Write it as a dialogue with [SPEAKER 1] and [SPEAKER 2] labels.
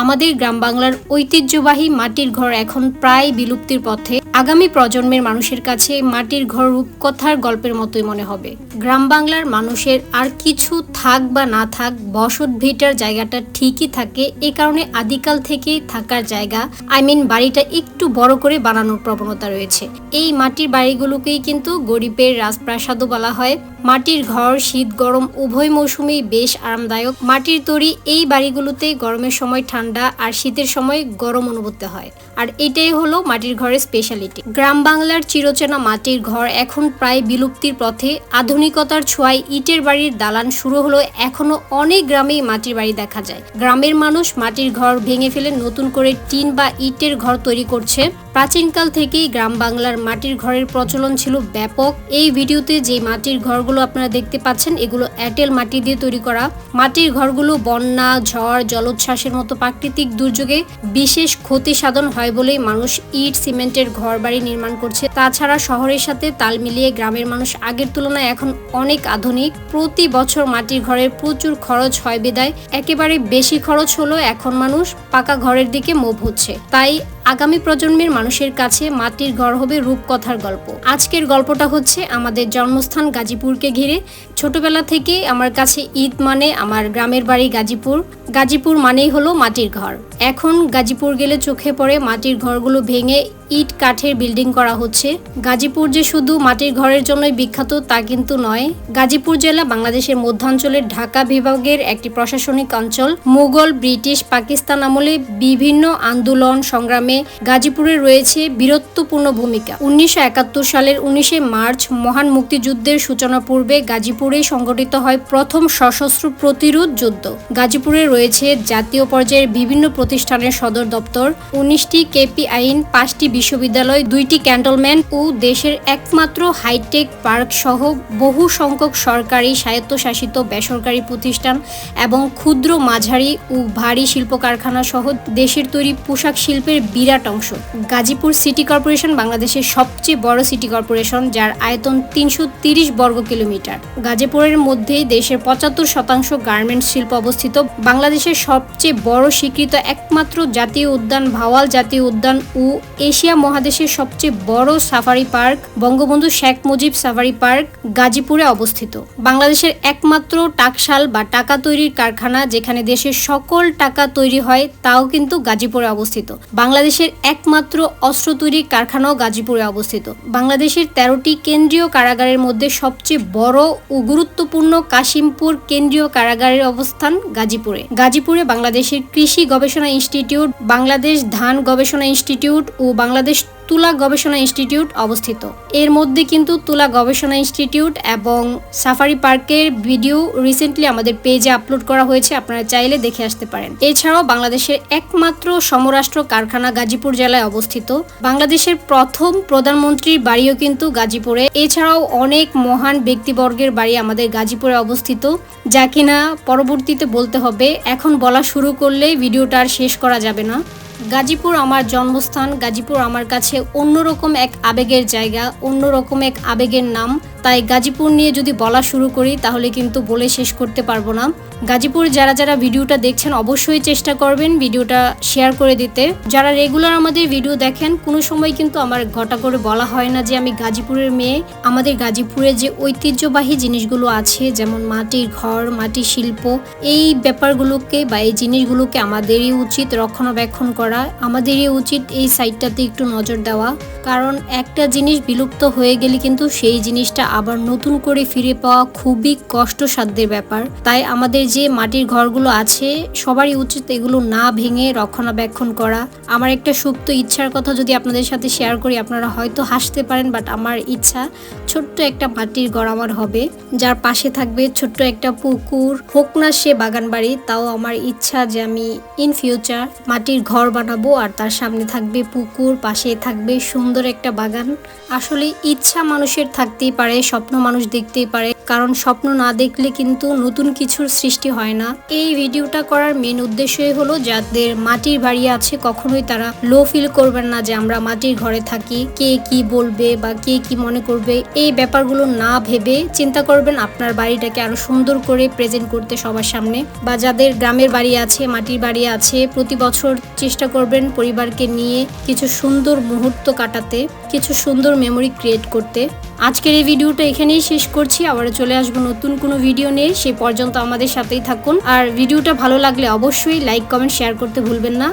[SPEAKER 1] আমাদের গ্রাম বাংলার ঐতিহ্যবাহী মাটির ঘর এখন প্রায় বিলুপ্তির পথে। আগামী প্রজন্মের মানুষের কাছে মাটির ঘর রূপকথার গল্পের মতোই মনে হবে। গ্রাম বাংলার মানুষের আর কিছু থাক বা না থাক, বসত ভিটার জায়গাটা ঠিকই থাকে, এ কারণে আদিকাল থেকেই থাকার জায়গা, আই মিন বাড়িটা একটু বড় করে বানানোর প্রবণতা রয়েছে। এই মাটির বাড়িগুলোকেই কিন্তু গরিবের রাজপ্রাসাদও বলা হয়। মাটির ঘর, শীত, গরম, উভয় মৌসুমেই বেশ আরামদায়ক। মাটির তৈরি এই বাড়িগুলোতে গরমের সময় ঠান্ডা আর শীতের সময় গরম অনুভূত হয়। আর এটাই হলো মাটির ঘরের স্পেশালিটি গ্রাম বাংলার চিরচেনা মাটির ঘর এখন প্রায় বিলুপ্তির পথে। আধুনিকতার ছোঁয়ায় ইটের বাড়ির দালান শুরু হলো এখনও অনেক গ্রামেই মাটির বাড়ি দেখা যায়। গ্রামের মানুষ মাটির ঘর ভেঙে ফেলে নতুন করে টিন বা ইটের ঘর তৈরি করছে। প্রাচীনকাল থেকেই গ্রাম বাংলার মাটির ঘরের প্রচলন ছিল ব্যাপক। এই ভিডিওতে যে মাটির ঘরগুলো আপনারা দেখতে পাচ্ছেন, এগুলো এঁটেল মাটি দিয়ে তৈরি করা। মাটির ঘরগুলো বন্যা, ঝড়, জলোচ্ছ্বাসের মতো প্রাকৃতিক দুর্যোগে বিশেষ ক্ষতি সাধন হয় বলেই মানুষ ইট, সিমেন্টের ঘর বাড়ি নির্মাণ করছে। তাছাড়া শহরের সাথে তাল মিলিয়ে গ্রামের মানুষ আগের তুলনায় এখন অনেক আধুনিক। প্রতি বছর মাটির ঘরের প্রচুর খরচ হয় বিদায়। একেবারে বেশি খরচ হলো এখন মানুষ পাকা ঘরের দিকে মুভ হচ্ছে। তাই আগামী প্রজন্মের মানুষের কাছে মাটির ঘর হবে রূপকথার গল্প। আজকের গল্পটা হচ্ছে আমাদের জন্মস্থান গাজীপুরকে ঘিরে। ছোটবেলা থেকে আমার কাছে ঈদ মানে আমার গ্রামের বাড়ি গাজীপুর। গাজীপুর মানেই হলো মাটির ঘর। এখন গাজীপুর গেলে চোখে পড়ে মাটির ঘরগুলো ভেঙে ইট কাঠের বিল্ডিং করা হচ্ছে। গাজীপুর যে শুধু মাটির ঘরের জন্যই বিখ্যাত তা কিন্তু নয়। গাজীপুর জেলা বাংলাদেশের মধ্যাঞ্চলের ঢাকা বিভাগের একটি প্রশাসনিক অঞ্চল। মুঘল, ব্রিটিশ, পাকিস্তান আমলে বিভিন্ন আন্দোলন, সংগ্রামে গাজীপুরে রয়েছে বীরত্বপূর্ণ ভূমিকা। উনিশশো একাত্তর সালের উনিশে মার্চ মহান মুক্তিযুদ্ধের সূচনা পূর্বে গাজীপুরেই সংগঠিত হয় প্রথম সশস্ত্র প্রতিরোধ যুদ্ধ। গাজীপুরে রয়েছে জাতীয় পর্যায়ের বিভিন্ন প্রতিষ্ঠানের সদর দপ্তর। উনিশটি কেপি আইন পাঁচটি বিশ্ববিদ্যালয়, দুইটি ক্যান্টনমেন্ট ও দেশের একমাত্র হাইটেক পার্ক সহ বহু সংখ্যক সরকারি স্বায়ত্তশাসিত বেসরকারি প্রতিষ্ঠান এবং ক্ষুদ্র মাঝারি ও ভারী শিল্প কারখানা সহ দেশের তৈরি পোশাক শিল্পের বিরাট অংশ। গাজীপুর সিটি কর্পোরেশন বাংলাদেশের সবচেয়ে বড় সিটি কর্পোরেশন, যার আয়তন তিনশো বর্গ কিলোমিটার। গাজীপুরের মধ্যেই দেশের পঁচাত্তর শতাংশ গার্মেন্টস শিল্প অবস্থিত। বাংলাদেশের সবচেয়ে বড় স্বীকৃত একমাত্র জাতীয় উদ্যান ভাওয়াল জাতীয় উদ্যান ও এশিয়া মহাদেশের সবচেয়ে বড় safari park Bangabandhu Sheikh Mujib safari park গাজীপুরে অবস্থিত। বাংলাদেশের একমাত্র টাকশাল বা টাকা তৈরির কারখানা, যেখানে দেশের সকল টাকা তৈরি হয়, তাও কিন্তু গাজীপুরে অবস্থিত। বাংলাদেশের একমাত্র অস্ত্র তৈরির কারখানাও গাজীপুরে অবস্থিত। বাংলাদেশের তেরোটি কেন্দ্রীয় কারাগারের মধ্যে সবচেয়ে বড় ও গুরুত্বপূর্ণ কাশিমপুর কেন্দ্রীয় কারাগারের অবস্থান গাজীপুরে। গাজীপুরে বাংলাদেশের কৃষি গবেষণা ইনস্টিটিউট, বাংলাদেশ ধান গবেষণা ইনস্টিটিউট ও বাংলাদেশ তুলা গবেষণা ইনস্টিটিউট অবস্থিত। এর মধ্যে কিন্তু তুলা গবেষণা ইনস্টিটিউট এবং সাফারি পার্কের ভিডিও রিসেন্টলি আমাদের পেজে আপলোড করা হয়েছে, আপনারা চাইলে দেখে আসতে পারেন। এছাড়াও বাংলাদেশের একমাত্র সমরাষ্ট্র কারখানা গাজীপুর জেলায় অবস্থিত। বাংলাদেশের প্রথম প্রধানমন্ত্রীর বাড়িও কিন্তু গাজীপুরে। এছাড়াও অনেক মহান ব্যক্তিবর্গের বাড়ি আমাদের গাজীপুরে অবস্থিত, যা কিনা পরবর্তীতে বলতে হবে, এখন বলা শুরু করলে ভিডিওটা আর শেষ করা যাবে না। গাজীপুর আমার জন্মস্থান গাজীপুর আমার কাছে অন্যরকম এক আবেগের জায়গা অন্যরকম এক আবেগের নাম। তাই গাজীপুর নিয়ে যদি বলা শুরু করি, তাহলে কিন্তু বলে শেষ করতে পারব না। গাজীপুর যারা যারা ভিডিওটা দেখছেন, অবশ্যই চেষ্টা করবেন ভিডিওটা শেয়ার করে দিতে। যারা রেগুলার আমাদের ভিডিও দেখেন, কোনো সময় কিন্তু আমার ঘটা করে বলা হয় না যে আমি গাজীপুরের মেয়ে। আমাদের গাজীপুরে যে ঐতিহ্যবাহী জিনিসগুলো আছে, যেমন মাটির ঘর, মাটির শিল্প, এই ব্যাপারগুলোকে বা এই জিনিসগুলোকে আমাদেরই উচিত রক্ষণাবেক্ষণ করা। আমাদেরই উচিত এই সাইডটাতে একটু নজর দেওয়া। কারণ একটা জিনিস বিলুপ্ত হয়ে গেলে কিন্তু সেই জিনিসটা আবার নতুন করে ফিরে পাওয়া খুবই কষ্টসাধ্যের ব্যাপার। তাই আমাদের যে মাটির ঘরগুলো আছে, সবারই উচিত এগুলো না ভেঙে রক্ষণাবেক্ষণ করা। আমার একটা সুপ্ত ইচ্ছার কথা যদি আপনাদের সাথে শেয়ার করি, আপনারা হয়তো হাসতে পারেন বাট আমার ইচ্ছা ছোট্ট একটা মাটির ঘর আমার হবে। যার পাশে থাকবে ছোট্ট একটা পুকুর। হোক না সে বাগান বাড়ি, তাও আমার ইচ্ছা যে আমি ইন ফিউচার মাটির ঘর বানাবো, আর তার সামনে থাকবে পুকুর, পাশে থাকবে সুন্দর একটা বাগান। আসলে ইচ্ছা মানুষের থাকতেই পারে স্বপ্ন মানুষ দেখতেই পারে। কারণ স্বপ্ন না দেখলে কিন্তু নতুন কিছুর সৃষ্টি হয় না। এই ভিডিওটা করার মেন উদ্দেশ্যই হলো যাদের মাটির বাড়ি আছে, কখনোই তারা লো ফিল করবেন না যে আমরা মাটির ঘরে থাকি। কে কি বলবে বা কে কি মনে করবে, এই ব্যাপারগুলো না ভেবে চিন্তা করবেন আপনার বাড়িটাকে আরও সুন্দর করে প্রেজেন্ট করতে সবার সামনে। বা যাদের গ্রামের বাড়ি আছে, মাটির বাড়ি আছে, প্রতি বছর চেষ্টা করবেন পরিবারকে নিয়ে কিছু সুন্দর মুহূর্ত কাটাতে। কিছু সুন্দর মেমোরি ক্রিয়েট করতে। আজকের এই ভিডিওটা এখানেই শেষ করছি। আবার চলে আসব নতুন কোনো ভিডিও নিয়ে। সেই পর্যন্ত আমাদের সাথেই থাকুন। আর ভিডিওটা ভালো লাগলে অবশ্যই লাইক কমেন্ট শেয়ার করতে ভুলবেন না।